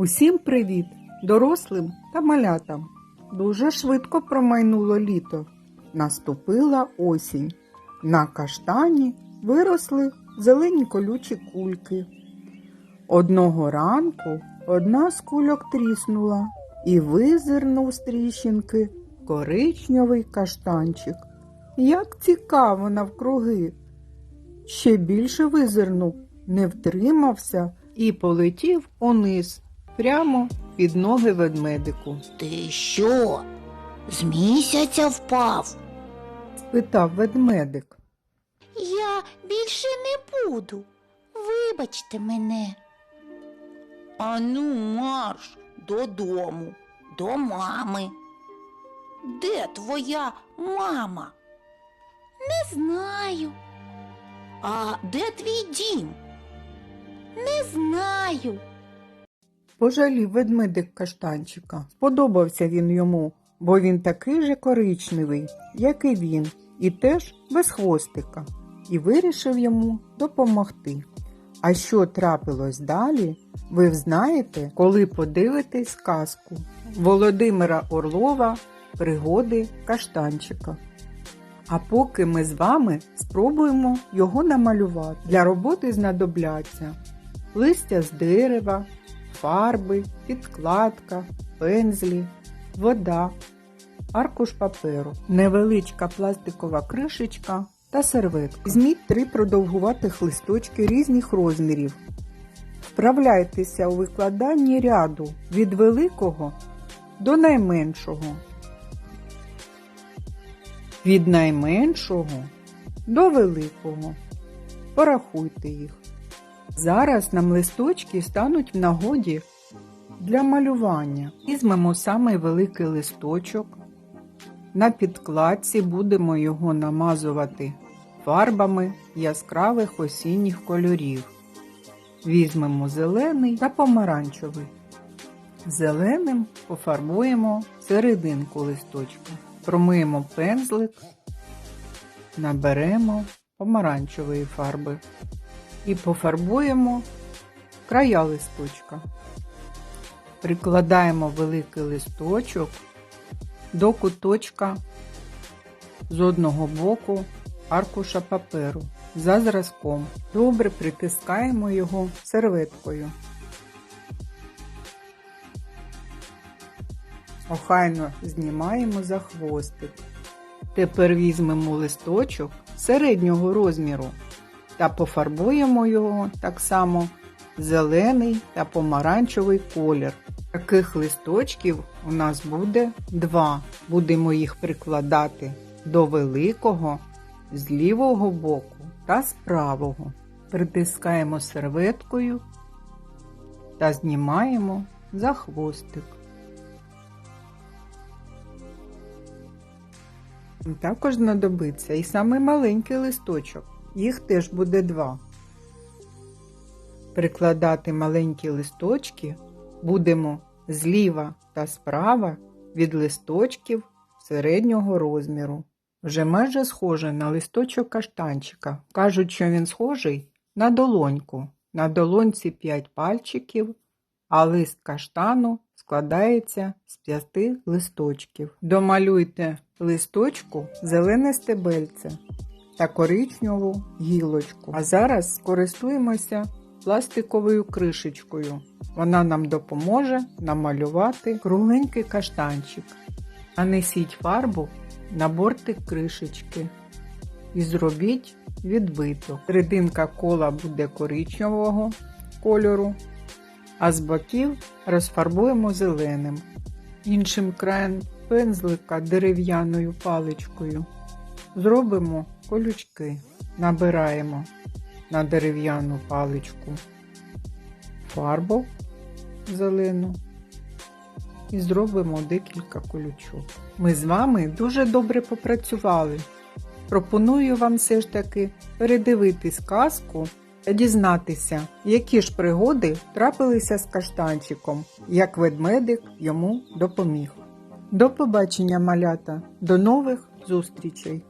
Усім привіт, дорослим та малятам. Дуже швидко промайнуло літо. Наступила осінь. На каштані виросли зелені колючі кульки. Одного ранку одна з кульок тріснула і визирнув з тріщинки коричневий каштанчик. Як цікаво навкруги. Ще більше визирнув, не втримався і полетів униз, прямо під ноги ведмедику. Ти що? З місяця впав? Спитав ведмедик. Я більше не буду. Вибачте мене. Ану, марш додому, до мами. Де твоя мама? Не знаю. А де твій дім? Не знаю. Пожалів ведмедик каштанчика. Сподобався він йому, бо він такий же коричневий, як і він, і теж без хвостика, і вирішив йому допомогти. А що трапилось далі, ви знаєте, коли подивитесь казку Володимира Орлова Пригоди каштанчика. А поки ми з вами спробуємо його намалювати. Для роботи знадобляться листя з дерева, фарби, підкладка, пензлі, вода, аркуш паперу, невеличка пластикова кришечка та серветка. Візьміть три продовгуватих листочки різних розмірів. Вправляйтеся у викладанні ряду від великого до найменшого. Від найменшого до великого. Порахуйте їх. Зараз нам листочки стануть в нагоді для малювання. Візьмемо самий великий листочок. На підкладці будемо його намазувати фарбами яскравих осінніх кольорів. Візьмемо зелений та помаранчевий. Зеленим пофарбуємо серединку листочка. Промиємо пензлик, наберемо помаранчевої фарби і пофарбуємо края листочка. Прикладаємо великий листочок до куточка з одного боку аркуша паперу за зразком. Добре притискаємо його серветкою. Охайно знімаємо за хвостик. Тепер візьмемо листочок середнього розміру та пофарбуємо його так само зелений та помаранчевий колір. Таких листочків у нас буде два. Будемо їх прикладати до великого з лівого боку та з правого. Притискаємо серветкою та знімаємо за хвостик. Також знадобиться і самий маленький листочок. Їх теж буде два. Прикладати маленькі листочки будемо зліва та справа від листочків середнього розміру. Вже майже схоже на листочок каштанчика. Кажуть, що він схожий на долоньку. На долоньці 5 пальчиків, а лист каштану складається з п'яти листочків. Домалюйте листочку зелене стебельце та коричневу гілочку. А зараз скористуємося пластиковою кришечкою. Вона нам допоможе намалювати кругленький каштанчик. Нанесіть фарбу на бортик кришечки і зробіть відбиток. Серединка кола буде коричневого кольору, а з боків розфарбуємо зеленим. Іншим краєм пензлика дерев'яною паличкою зробимо колючки. Набираємо на дерев'яну паличку фарбу зелену і зробимо декілька колючок. Ми з вами дуже добре попрацювали. Пропоную вам все ж таки передивитись казку та дізнатися, які ж пригоди трапилися з каштанчиком, як ведмедик йому допоміг. До побачення, малята, до нових зустрічей!